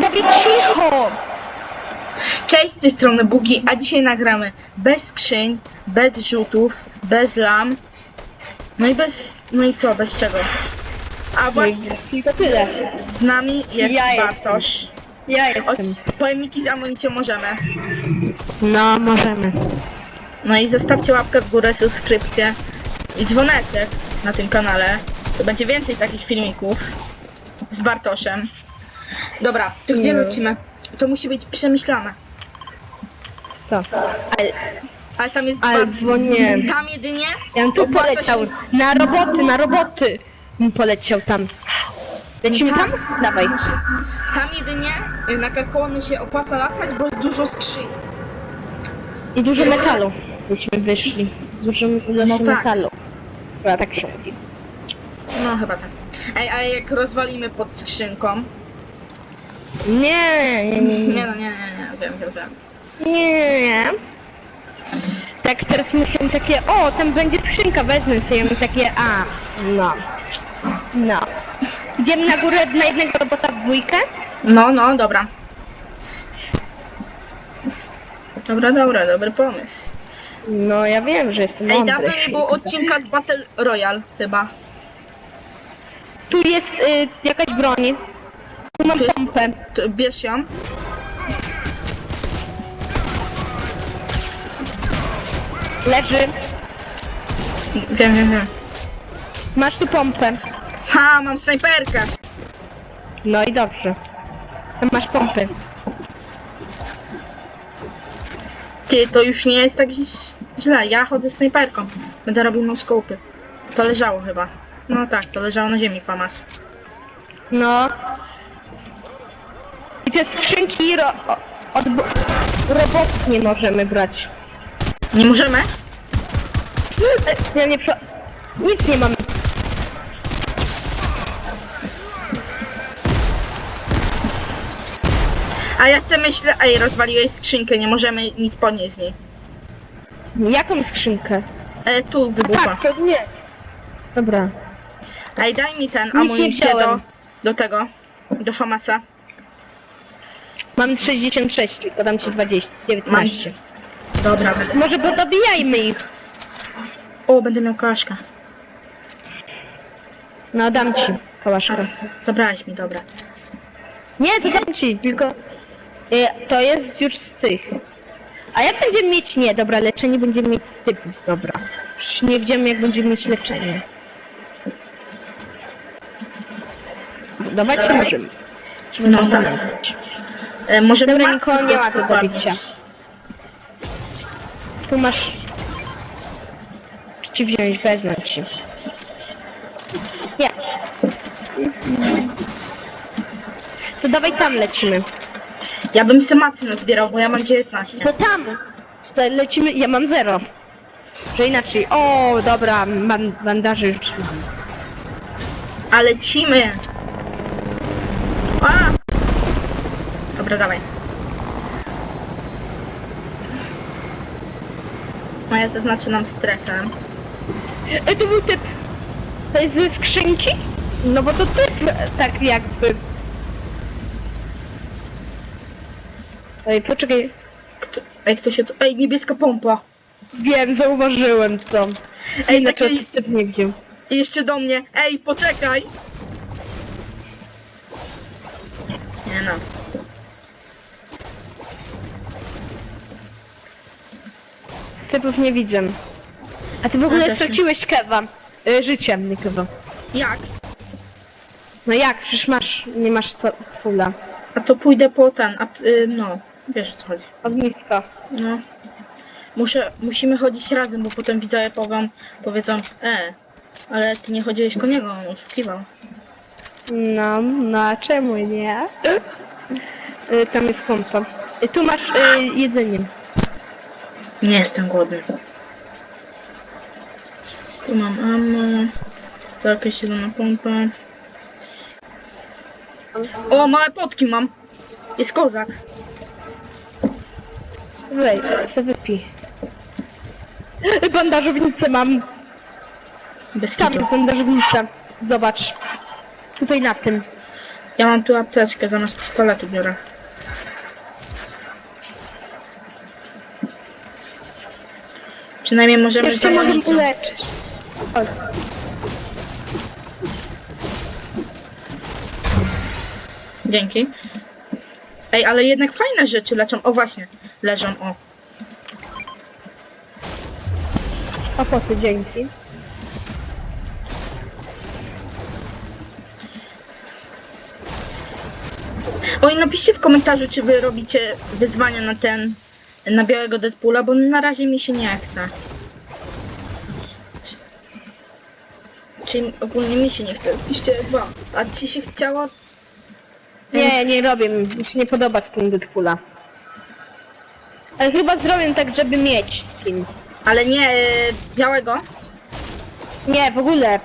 Mówię cicho! Cześć, z tej strony Bugi, a dzisiaj nagramy bez skrzyń, bez rzutów, bez lam. No i bez... no i co, bez czego? A właśnie, I to tyle. z nami jest Ja jestem. Bartosz. Ja Choć jestem. pojemniki z amunicją możemy. No, możemy. No i zostawcie łapkę w górę, subskrypcję i dzwoneczek na tym kanale. To będzie więcej takich filmików z Bartoszem. Dobra, to gdzie lecimy? To musi być przemyślane. Co? Ale, tam jest albo nie. Tam jedynie Ja bym tu opłaca poleciał. się- Na roboty, na roboty. Bym poleciał tam. Lecimy tam? Dawaj. Tam jedynie y, na karkołony się opłaca latać, bo jest dużo skrzyń. I dużo metalu. Byśmy wyszli. Z dużą ilością No tak. metalu. Chyba tak się mówi. No chyba tak. Ej, a jak rozwalimy pod skrzynką? Nie, nie, nie, Nie nie. no, nie, nie, nie, wiem, wiem, wiem. Nie, nie. Tak teraz myślę takie, o, tam będzie skrzynka, wezmę sobie. Ja mam takie, a, no. No. Idziemy na górę na jednego robota w dwójkę? No, no, dobra. Dobra, dobra, dobry pomysł. No, ja wiem, że jestem Ej, mądry. dawno nie było odcinka z Battle Royale, chyba. Tu jest y, jakaś broń. Tu mam pompę. To bierz ją. Leży. Wiem, wiem, wiem. Masz tu pompę. Ha, mam snajperkę. No i dobrze. Masz pompy. Ty, to już nie jest tak źle. Ja chodzę snajperką. Będę robił no skopy. To leżało chyba. No tak, to leżało na ziemi, Famas. No. I te skrzynki ro od bo- robotów nie możemy brać. Nie możemy? E, Ja nie prze... Nic nie mam. A ja sobie myślę, ej, rozwaliłeś skrzynkę, nie możemy nic podnieść z niej. Jaką skrzynkę? E, tu wybucha. Tak, to nie. Dobra. Ej, daj mi ten nie amunicję do, wziąłem. do tego, do Famasa. Mam 66, tylko dam ci 20, 19. Dobra, będę. Może podobijajmy ich. O, będę miał kaszkę. No, dam ci A, kałaszkę. zabrałeś mi, dobra. Nie, to dam ci, tylko... E, to jest już z tych. A jak będziemy mieć... Nie, dobra, leczenie będziemy mieć z sypów, dobra. Już nie wiemy jak będziemy mieć leczenie. Dawać czy możemy? Trzeba No no, tak. E, może Dobra, nikogo nie ma dokładnie. zabicia. Tu masz... Czy ci wziąć? Wezmę ci. Nie. To dawaj tam lecimy. Ja bym się macy nazbierał, bo ja mam 19. To tam! To lecimy, ja mam zero. Że inaczej. O, dobra, ban bandaże już mam. A lecimy! A! Dobra, dawaj. No ja zaznaczę nam strefę. E, to był typ. To jest ze skrzynki? No bo to typ, e, tak jakby. Ej, poczekaj. Kto, ej, kto się to... Ej, niebieska pompa! Wiem, zauważyłem to. Ej, Ej, na taki- typ nie wziął. I jeszcze do mnie. Ej, poczekaj! Nie no. Typów nie widzę. A ty w ogóle też nie. straciłeś kewa. Y, życie, nie kewa. Jak? No jak? Przecież masz, nie masz so, fula. A to pójdę po ten, a, y, no, wiesz o co chodzi. Ognisko. No. Muszę, musimy chodzić razem, bo potem widzowie powią, powiedzą, e, ale ty nie chodziłeś ko niego, on oszukiwał. No, no a czemu nie? Y, tam jest kompa. Y, tu masz y, jedzenie. Nie jestem głodny. Tu mam ammo. To jakaś zielona pompa. O, małe potki mam. Jest kozak. Wej, co wypij. Bandażownicę mam. Bez Tam kitu. jest bandażownica. Zobacz. Tutaj na tym. Ja mam tu apteczkę, zamiast pistoletu biorę. Przynajmniej możemy Jeszcze z mogę amunicją. uleczyć. Chodź. Dzięki. Ej, ale jednak fajne rzeczy leczą. O właśnie, leżą, o. A po co dzięki? Oj, napiszcie w komentarzu, czy wy robicie wyzwania na ten, na białego Deadpoola, bo na razie mi się nie chce. Czy- Czyli ogólnie mi się nie chce. Piszcie wam. A ci się chciało? Nie, nie robię. Mi się nie podoba skin Deadpoola. Ale chyba zrobię tak, żeby mieć skin. Ale nie e, białego. Nie, w ogóle.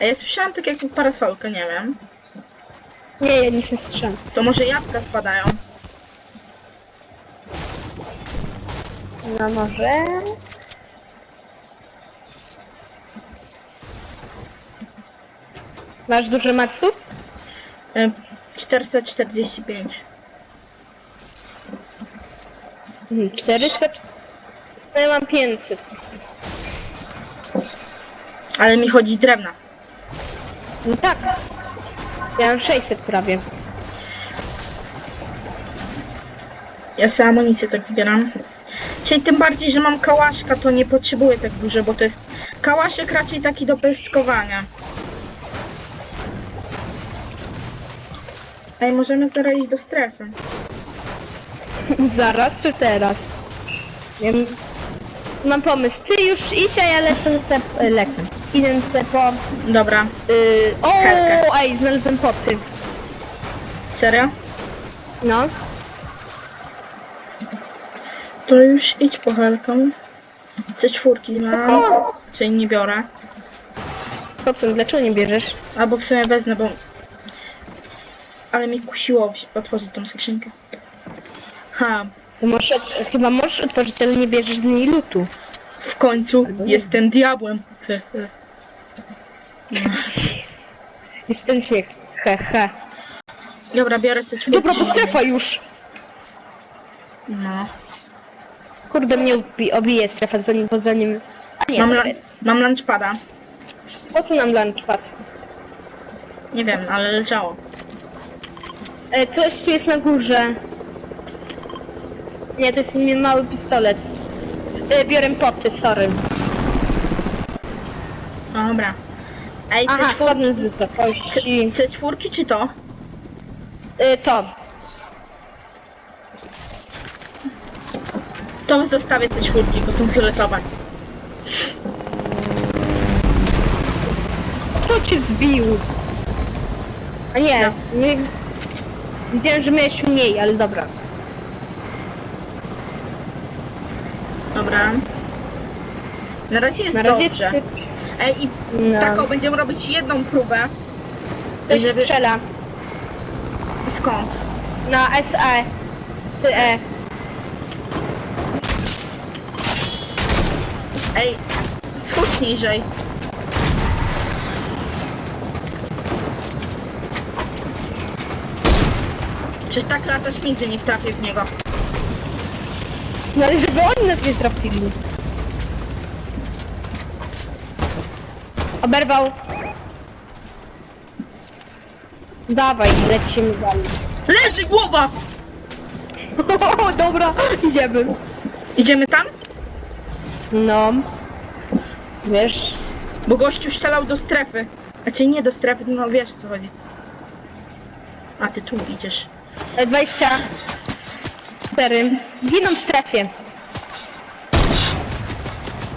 A ja słyszałam tak jakby parasolkę, nie wiem. Nie, ja nie się strzelam. To może jabłka spadają. No może... Masz dużo maksów? E, 445. Mhm, 400? No ja mam 500. Ale mi chodzi drewna. No tak. Ja mam 600 prawie. Ja sobie amunicję tak zbieram. Czyli tym bardziej, że mam kałaszka, to nie potrzebuję tak dużo, bo to jest kałaszek raczej taki do pestkowania. Ej, możemy zaraz iść do strefy. Zaraz czy teraz? Ja m- mam pomysł. Ty już idź, a ja lecę se... e, lecę. Idę se po... Dobra, Yy, o, Helkę. ej, znalazłem poty. serio? No. To już idź po helkę. C4 na... Czyli nie biorę. po co? Dlaczego nie bierzesz? Albo w sumie wezmę, bo... Ale mi kusiło wzi- otworzyć tą skrzynkę. Ha, To możesz, od- chyba możesz otworzyć, ale nie bierzesz z niej lutu. w końcu jestem diabłem. He, he. Jest ten śmiech. He, he. Dobra, biorę C4. Dobra, bo strefa już. No. Kurde, mnie ubi- obije strefa zanim, bo zanim... A nie, Mam, lan- mam lunchpada. po co nam lunchpad? Nie wiem, ale leżało. E, coś tu jest na górze. Nie, to jest mi mały pistolet. E, biorę poty, sorry. No dobra. Ej, Aha, C4, spadnę z wysokości. C4 czy to? E, to. To zostawię C4, bo są fioletowe. Kto cię zbił? A nie, No. nie. Widziałem, że miałeś mniej, ale dobra. Dobra. Na razie jest Na razie dobrze. ty- Ej, i No. taką będziemy robić jedną próbę. Ktoś żeby- strzela Skąd? na SE. SE. Ej, schudź niżej. Przecież tak latasz nigdy nie wtrafię w niego. No ale żeby oni nas nie trafili. Oberwał. Dawaj, lecimy dalej. Leży głowa! O, dobra, idziemy. Idziemy tam? No. Wiesz, Bo gościu strzelał do strefy. Znaczy nie do strefy, no wiesz o co chodzi. A ty tu idziesz. e, 24. Giną w strefie.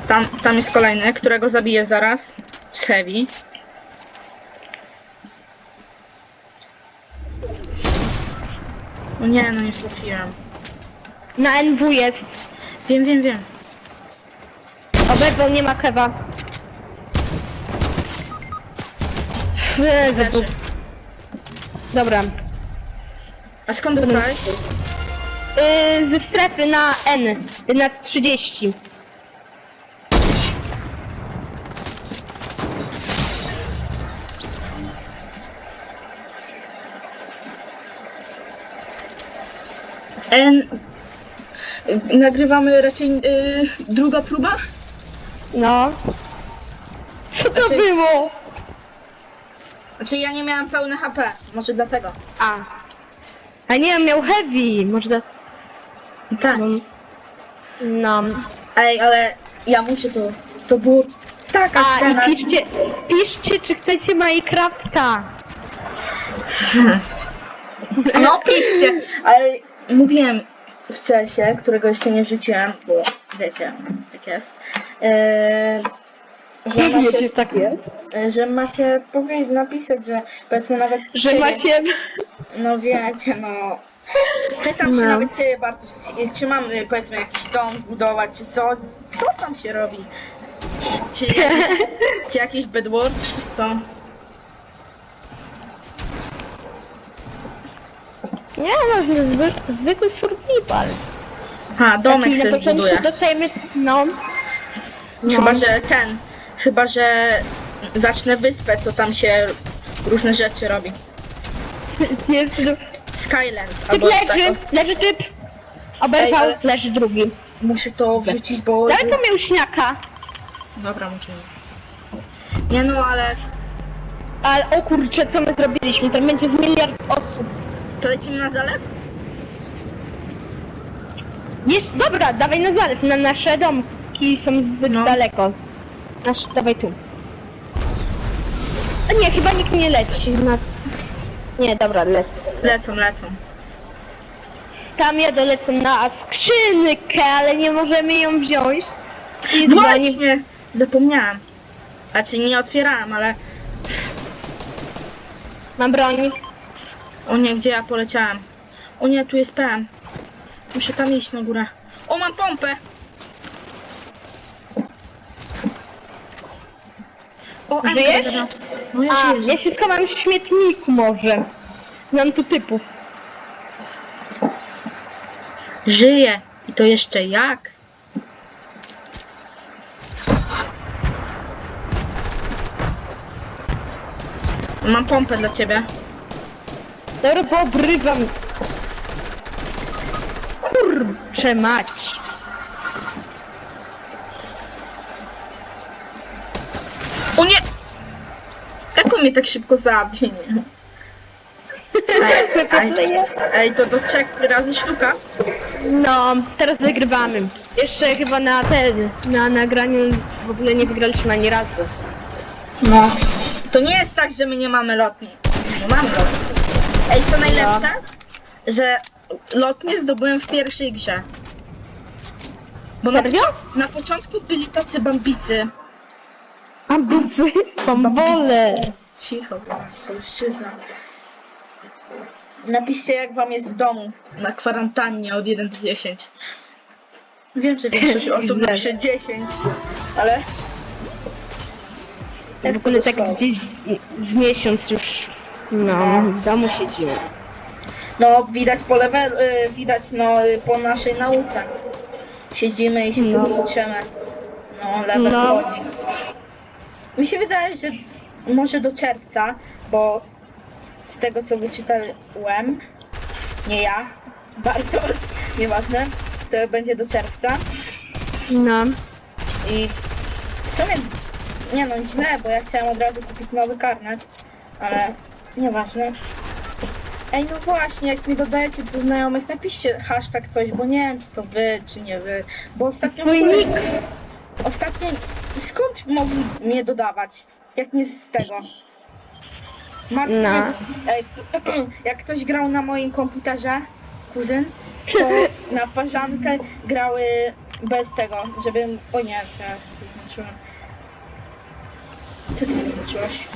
Tam, tam jest kolejny, którego zabiję zaraz. Z heavy. O nie, no nie trafiłem. Na NW jest. Wiem, wiem, wiem. Obedwał nie ma kewa. Jezu, Dobra. A skąd dostałeś? Yy, ze strefy na N, na 30. N... Nagrywamy raczej y, druga próba? No. Co to Znaczy- było? Znaczy ja nie miałam pełne HP, może dlatego. A. A nie, miał heavy. Może da... Tak. No. Ej, ale ja muszę to. To było taka A, scena. i piszcie, piszcie, czy chcecie Minecrafta. No piszcie, ale mówiłem w CS-ie, którego jeszcze nie wrzuciłem, bo wiecie, tak jest. Eee, że, macie, Wiecie, tak jest. że macie powiedzieć, napisać, że powiedzmy nawet Że ciebie- macie... No wiecie, no. Pytam się No. nawet ciebie Bartuś, czy mam y, powiedzmy jakiś dom zbudować, czy co? Co tam się robi? Czy, czy, jakiś, czy jakiś bedwars, czy co? Nie, no, zwy, zwykły survival. Ha, domek Taki się początku zbuduje. dostajemy... No. no. Chyba, że ten, chyba, że zacznę wyspę, co tam się różne rzeczy robi. Jest... Skyland, Typ albo leży, tego. leży typ. Oberwał, Ej, ale- leży drugi. Muszę to wrzucić, bo... Daleko miał śniaka. Dobra, muszę. Nie no, ale Ale o kurczę, co my zrobiliśmy? To będzie z miliard osób. to lecimy na zalew? Jest, dobra, dawaj na zalew, na nasze domki są zbyt No. daleko. Nasz, dawaj tu. A nie, chyba nikt nie leci. Na... Nie, dobra, lecę. Lecą, lecą. Tam ja dolecę na skrzynkę, ale nie możemy ją wziąć. I Właśnie! Zapomniałam. Znaczy nie otwierałam, ale... Mam broń. O nie, gdzie ja poleciałem? O nie, tu jest PM. Muszę tam iść na górę. O, mam pompę! O, Anka Żyjesz? No ja A, żyję. ja się schowam w śmietniku może. Mam tu typów. Żyję. I to jeszcze jak? Mam pompę dla ciebie. Dobra, bo obrywam. Kurczę mać. O nie! Jak on mnie tak szybko zabije? Ej, ej, ej, to do trzech razy sztuka? No, teraz wygrywamy. Jeszcze chyba na ten, na nagraniu w ogóle nie wygraliśmy ani razu. No. To nie jest tak, że my nie mamy lotni. No mamy lotni. Ej, co najlepsze? Że lotnie zdobyłem w pierwszej grze. Bo na, Serio? począ- na początku byli tacy bambicy. Ambicy, bambole. Cicho, polszczyzna. Napiszcie jak wam jest w domu na kwarantannie od 1 do 10. Wiem, że większość osób Źle. napisze 10, ale... W Jak to ogóle tak gdzieś z, z miesiąc już, no, w domu siedzimy. No, widać po level, y, widać no, y, po naszej nauce. Siedzimy i się No. tu uczymy. No, level No. chodzi. Mi się wydaje, że może do czerwca, bo z tego co wyczytałem, nie ja, Bartosz, nieważne, to będzie do czerwca No, i w sumie, nie no, źle, bo ja chciałam od razu kupić nowy karnet, ale nieważne. Ej, no właśnie, jak mi dodajecie do znajomych, napiszcie hashtag coś, bo nie wiem, czy to wy, czy nie wy, bo ostatnio... swój nick. Ostatnio, skąd mogli mnie dodawać, jak nie z tego? Marcin, No. ej, jak ktoś grał na moim komputerze, kuzyn, to na parzankę grały bez tego, żebym... O nie, co ja zaznaczyłem? Co ty zaznaczyłaś?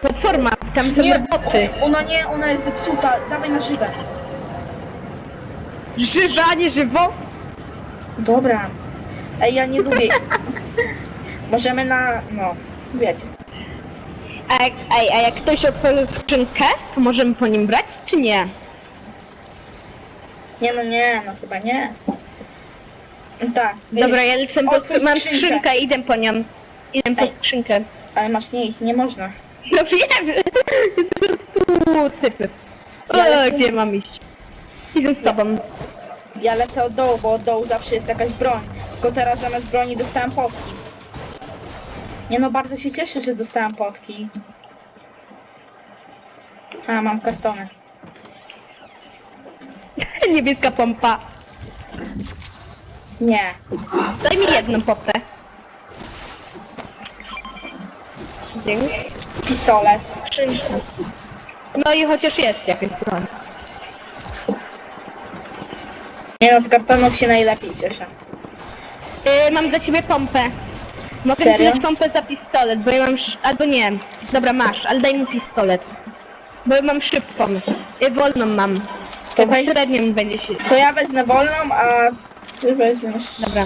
Platforma, tam są Nie, roboty. ona nie, ona jest zepsuta, dawaj na żywe. Żywe, a nie żywo? Dobra. Ej, ja nie lubię. Możemy na... no, wiecie. A jak, ej, a jak ktoś otworzy skrzynkę, to możemy po nim brać, czy nie? Nie no nie, no chyba nie. Tak. Dobra, ja lecę po, Otwórz mam skrzynkę. skrzynkę, idę po nią. Idę po Ej. skrzynkę. Ale masz nie iść, nie można. No wiem, jest tu typy. O, Ja lecę- gdzie mam iść? Idę z tobą. Ja lecę od dołu, bo od dołu zawsze jest jakaś broń. Tylko teraz zamiast broni dostałem potki. Nie no, bardzo się cieszę, że dostałem potki. A, mam kartony. Niebieska pompa. Nie. Daj mi jedną pompę. Dzięki. Pistolet. No i chociaż jest jakaś broń. Nie no, z kartonów się najlepiej cieszę. Yy, mam dla ciebie pompę. Mogę ci Serio? dać pompę za pistolet, bo ja mam... Sz... Albo nie. Dobra, masz, ale daj mi pistolet. Bo ja mam szybką. I wolną mam. To To weź- średnią będzie się... To ja wezmę wolną, a ty weźmiesz... Dobra.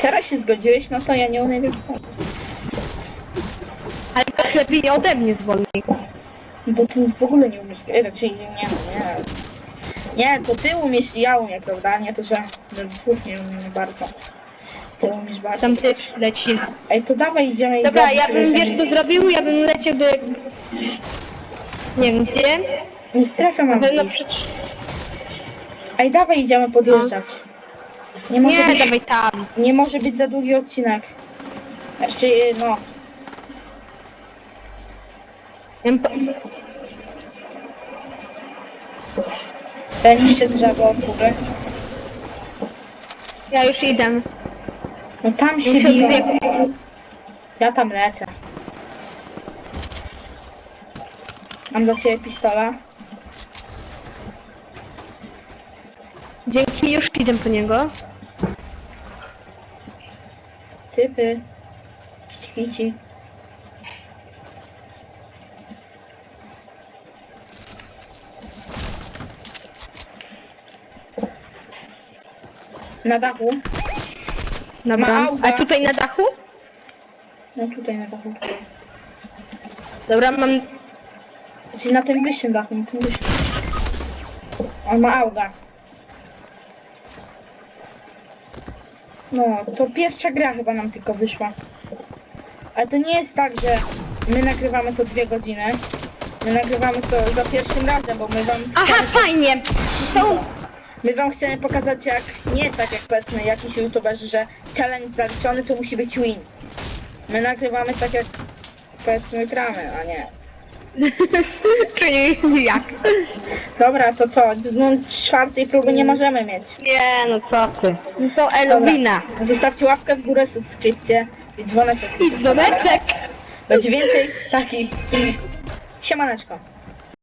Serio się zgodziłeś? No to ja nie umiem już Ale to lepiej ode mnie zwolni. Bo ty w ogóle nie umiesz grać, raczej nie, no nie. Nie, to ty umiesz i ja umiem, prawda? Nie to, że że dwóch nie umiemy bardzo. Ty umiesz bardzo. Tam ty leci. Ej, to dawaj idziemy i Dobra, ja bym, wiesz co zrobił? Ja bym leciał do... Nie wiem gdzie. Nie strefę mam Pewno iść. przy... Ej, dawaj idziemy podjeżdżać. Nie może, Nie, być, dawaj tam. nie może być za długi odcinek. No, bym po- ten niszczy drzewo, góry. Ja już idę. No tam się Muszę biją. Ja tam lecę. Mam dla ciebie pistola. Już idę po niego. Typy. Kici. Na dachu. Dobra. Ma auga. A tutaj na dachu? No tutaj na dachu. Dobra, mam... Znaczy na tym wyższym dachu, na tym wyższym. On ma auga. No, to pierwsza gra chyba nam tylko wyszła. Ale to nie jest tak, że my nagrywamy to dwie godziny. My nagrywamy to za pierwszym razem, bo my wam Aha, chcemy, fajnie! Są... my wam chcemy pokazać jak, nie tak jak powiedzmy jakiś youtuberzy, że challenge zaliczony to musi być win. My nagrywamy tak jak powiedzmy gramy, a nie. Czyli jak? Dobra, to co? No, czwartej próby nie możemy mieć. Nie, no co ty. No to Elowina. Zostawcie łapkę w górę, subskrypcję i dzwoneczek. I dzwoneczek. Będzie więcej takich. Siemaneczko.